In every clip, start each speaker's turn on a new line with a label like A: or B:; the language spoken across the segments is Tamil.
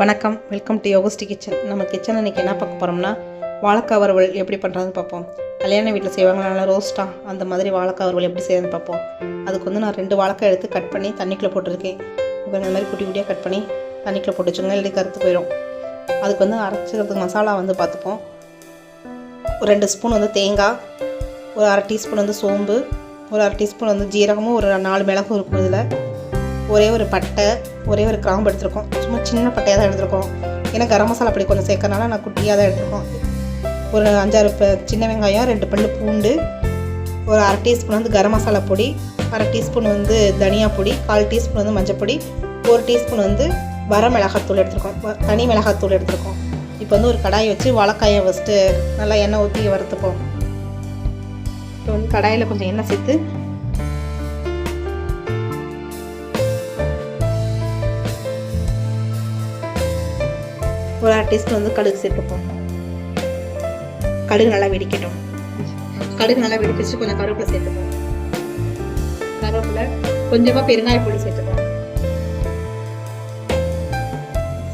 A: வணக்கம். வெல்கம் டு யோகஸ்டி கிச்சன் நம்ம கிச்சன் இன்றைக்கி என்ன பார்க்க போகிறோம்னா வாழைக்காய் வறுவல் எப்படி பண்ணுறதுன்னு பார்ப்போம். கல்யாண வீட்டில் செய்வாங்க நல்லா ரோஸ்ட்டாக அந்த மாதிரி வாழைக்காய் வறுவல் எப்படி செய்யறதுன்னு பார்ப்போம். அதுக்கு வந்து நான் ரெண்டு வாழைக்காய் எடுத்து கட் பண்ணி தண்ணிக்குள்ளே போட்டிருக்கேன். இப்போ இந்த மாதிரி குட்டி குட்டியாக கட் பண்ணி தண்ணிக்குள்ளே போட்டு வச்சுங்க இல்லை கருத்து போயிடும் அதுக்கு வந்து அரைச்சிக்கிறதுக்கு மசாலா வந்து பார்த்துப்போம். ஒரு ரெண்டு ஸ்பூன் வந்து தேங்காய் ஒரு அரை டீஸ்பூன் வந்து சோம்பு ஒரு அரை டீஸ்பூன் வந்து ஜீரகமும் ஒரு நாலு மிளகும் இருக்கும் இதில். ஒரே ஒரு பட்டை ஒரே ஒரு கிராம்பு எடுத்திருக்கோம். சும்மா சின்ன பட்டையாக தான் எடுத்திருக்கோம். ஏன்னா கரம் மசாலா அப்படி கொஞ்சம் சேர்க்கறனால நான் குட்டியாக தான் எடுத்திருக்கோம். ஒரு அஞ்சாறு சின்ன வெங்காயம் ரெண்டு பல்லு பூண்டு ஒரு அரை டீஸ்பூன் வந்து கரம் மசாலா பொடி அரை டீஸ்பூன் வந்து தனியா பொடி கால் டீஸ்பூன் வந்து மஞ்சள் பொடி ஒரு டீஸ்பூன் வந்து வர மிளகாத்தூள் எடுத்திருக்கோம். தனி மிளகாத்தூள் எடுத்திருக்கோம். இப்போ வந்து ஒரு கடாய் வச்சு வாழைக்காயை ஃபஸ்ட்டு நல்லா எண்ணெய் ஊற்றி வறுத்துப்போம். இப்போ வந்து கடாயில் கொஞ்சம் எண்ணெய் சேர்த்து ஒரு அரை டீஸ்பூன் வந்து கடுகு சேர்த்துப்போம். கடுகு நல்லா வெடிக்கட்டும். கடுகு நல்லா வெடிப்பிச்சு கொஞ்சம் கருவேப்பிலை சேர்த்துப்போம். கருவேப்பிலை கொஞ்சமாக பெருங்காய பொடி சேர்த்துப்போம்.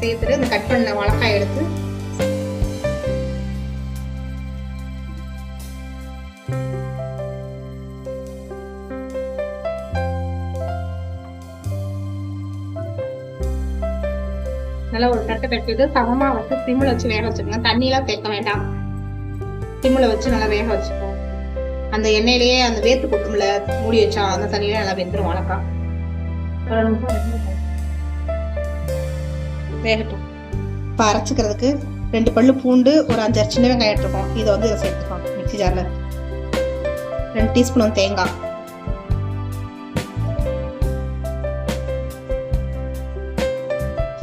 A: சேர்த்துட்டு இந்த கட் பண்ண வாழைக்காய் எடுத்து நல்லா ஒரு தட்டை கட்டிட்டு சமமாக வந்து சிம்மில் வச்சு வேக வச்சுக்கோங்க தண்ணியெலாம் சேர்க்க வேண்டாம். சிம்மில் வச்சு நல்லா வேக வச்சுக்கோங்க. அந்த எண்ணெயிலேயே அந்த வேத்து கொட்டும்ல மூடி வச்சா அந்த தண்ணியிலே நல்லா வெந்துடும் வணக்கம் வேகட்டும். இப்போ அரைச்சிக்கிறதுக்கு ரெண்டு பல்லு பூண்டு ஒரு அஞ்சாறு சின்ன வெங்காயம் எடுத்துருக்கோம் இதை வந்து இதை சேர்த்துக்கோம் மிக்ஸி ஜாரில். ரெண்டு டீஸ்பூன் தேங்காய்.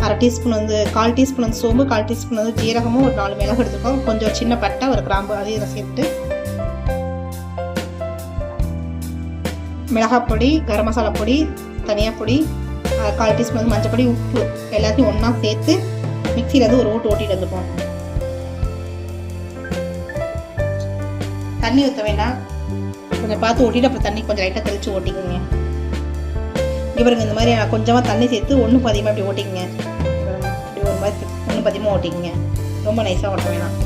A: அரை டீஸ்பூன் வந்து கால் டீஸ்பூன் வந்து சோம்பு கால் டீஸ்பூன் வந்து ஜீரகமும் ஒரு நாலு மிளகு எடுத்துக்கோம் கொஞ்சம் சின்ன பட்டை ஒரு கிராம்பு அதையும் இதை சேர்த்து. மிளகாய் பொடி கரம் மசாலா பொடி தனியாக பொடி கால் டீஸ்பூன் வந்து மஞ்சள் பொடி உப்பு எல்லாத்தையும் ஒன்றா சேர்த்து மிக்சியில் வந்து ஒரு ஓட்டு ஓட்டிட்டு வந்துப்போம் தண்ணி ஊற்ற வேண்டாம். கொஞ்சம் பார்த்து ஓட்டிட்டு அப்புறம் தண்ணி கொஞ்சம் லைட்டாக தெளித்து ஓட்டிக்கோங்க. இங்கே பாருங்க இந்த மாதிரி கொஞ்சமாக தண்ணி சேர்த்து ஒன்றும் அதிகமாக இப்படி ஓட்டிக்கோங்க. மாதிரி ஒன்று பத்தியமாக ஓட்டிக்கங்க. ரொம்ப நைஸாக ஓட்ட வேணாம்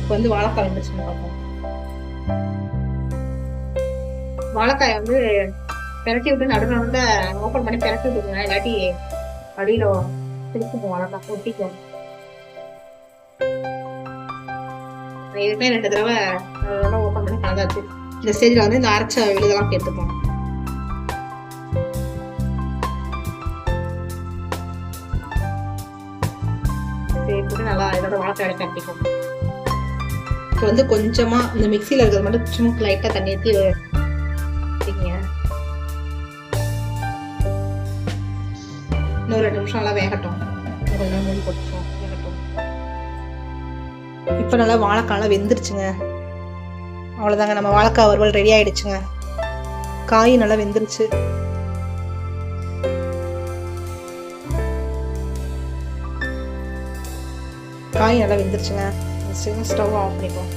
A: இப்போ வந்து வாழைக்காய் வந்துருச்சுன்னு பார்ப்போம். வாழைக்காயை வந்து பிரட்டி விட்டு நடுவில் வந்து ஓப்பன் பண்ணி பிரட்டி விட்டுருங்க இல்லாட்டி அடியில் திருப்பும் வாழைக்காய் ஒட்டிக்கும் இதுமே ரெண்டு தடவை ஓப்பன் பண்ணி கலந்தாச்சு. இந்த ஸ்டேஜில் வந்து இந்த அரைச்ச விழுதெல்லாம் சேர்த்துப்போம். சேர்த்துட்டு நல்லா இதோட வாழைக்காய் கட்டிக்கும் இப்போ வந்து கொஞ்சமாக இந்த மிக்சியில் இருக்கிறது மட்டும் சும்மா லைட்டாக தண்ணி ஊற்றி இன்னும் ரெண்டு நிமிஷம் நல்லா வேகட்டும். கொஞ்சம் மூடி வேகட்டும். இப்போ நல்லா வாழைக்காய்லாம் வெந்துருச்சுங்க. அவ்வளோதாங்க நம்ம வாழைக்காய் வறுவல் ரெடி ஆயிடுச்சுங்க. காய் நல்லா வெந்துருச்சு. காய் நல்லா வெந்துருச்சுங்க ஸ்டவ் ஆஃப் பண்ணிப்போம்.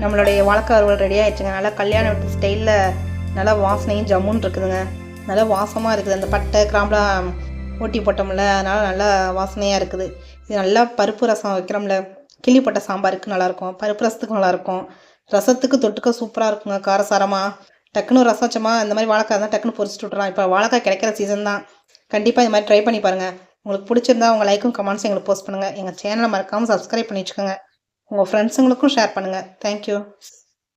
A: நம்மளுடைய வாழைக்காய் ரெடி ஆயிடுச்சுங்க. நல்லா கல்யாண வீட்டு ஸ்டைலில் நல்லா வாசனையும் ஜம்முன்னு இருக்குதுங்க. நல்லா வாசமாக இருக்குது. அந்த பட்டை கிராம்பெலாம் ஓட்டி போட்டோம்ல அதனால் நல்லா வாசனையாக இருக்குது. இது நல்லா பருப்பு ரசம் வைக்கிறோம்ல. கிள்ளி சாம்பாருக்கு நல்லாயிருக்கும். பருப்பு ரசத்துக்கு நல்லாயிருக்கும். ரசத்துக்கு தொட்டுக்க சூப்பராக இருக்குங்க. காரசாரமாக டக்குன்னு ரசம் வச்சோமா இந்த மாதிரி வாழைக்காய் இருந்தால் டக்குன்னு பொரிச்சிட்டு விட்றான் இப்போ வாழைக்காய் கிடைக்கிற சீசன் தான். கண்டிப்பாக இந்த மாதிரி ட்ரை பண்ணி பாருங்கள் உங்களுக்கு பிடிச்சிருந்தா உங்கள் லைக்கும் கமெண்ட்ஸ் எங்களுக்கு போஸ்ட் பண்ணுங்கள் எங்கள் சேனலை மறக்காமல் சப்ஸ்கிரைப் பண்ணி வச்சுக்கோங்க உங்கள் ஃப்ரெண்ட்ஸுங்களுக்கும் ஷேர் பண்ணுங்கள் தேங்க்யூ